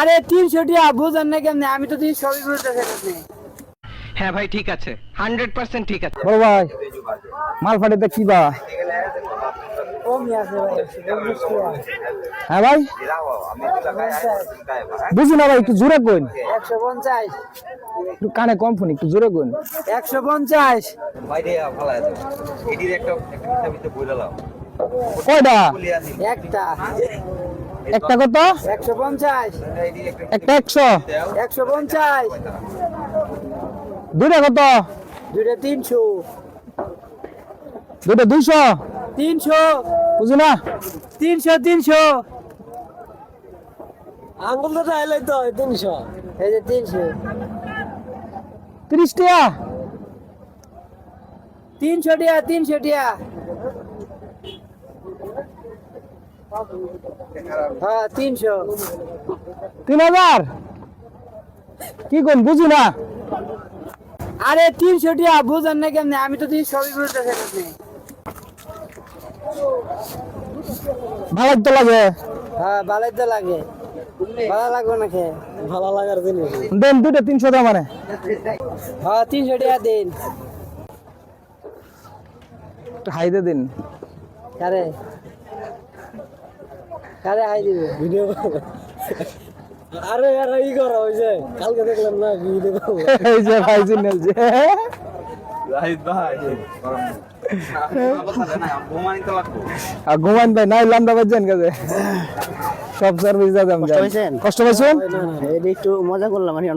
আরে তিনশো টিয়া বুঝেন না কেমনে? আমি তো তুই সবই বুঝতেছি আপনি হ্যাঁ ভাই ঠিক আছে। হান্ড্রেড পার্সেন্ট ঠিক আছে। বড় ভাই মাল ফাটিতে কি বা? হ্যাঁ ভাই? বুঝি না ভাই একটু জোরে কইন। একশো পঞ্চাশ। একটু কানে কম ফোন একটু জোরে কইন। একশো পঞ্চাশ। কয়টা? একটা। একটা কত? একশো পঞ্চাশ। একটা একশো। একশো পঞ্চাশ। দুইটা কত? দুইটা তিনশো। দুইটা দুইশো। তিনশো। বুঝি না? তিনশো তিনশো। আঙ্গুল তো চাইলে তো তিনশো। এই যে তিনশো। তিরিশ টাকা তিনশো টিয়া তিনশো টিয়া। হ্যাঁ তিনশো। তিন হাজার? কি কোন বুঝি না? আরে তিনশো টিয়া বুঝেন না কেমনে? আমি তো তুই সবই বুঝতেছি আপনি। ভালো তো লাগে। হ্যাঁ ভালোই তো লাগে। ভালো লাগবে না খেয়ে? ভালো লাগার জিনিস। দেন দুইটা তিনশো টাকা মানে হ্যাঁ তিনশো টিয়া দিন। হাইতে দিন। কারে কারে হাই দিবে। ভিডিও আরে আরে ই করো ওই যে কালকে দেখলাম না ভিডিও এই যে ভাই জিনেল যে। রাহিত ভাই। ঘুমানি নাই কাজে সব সার্ভিস দাদাম কষ্ট পাইছেন? কষ্ট পাইছেন? একটু মজা করলাম আমি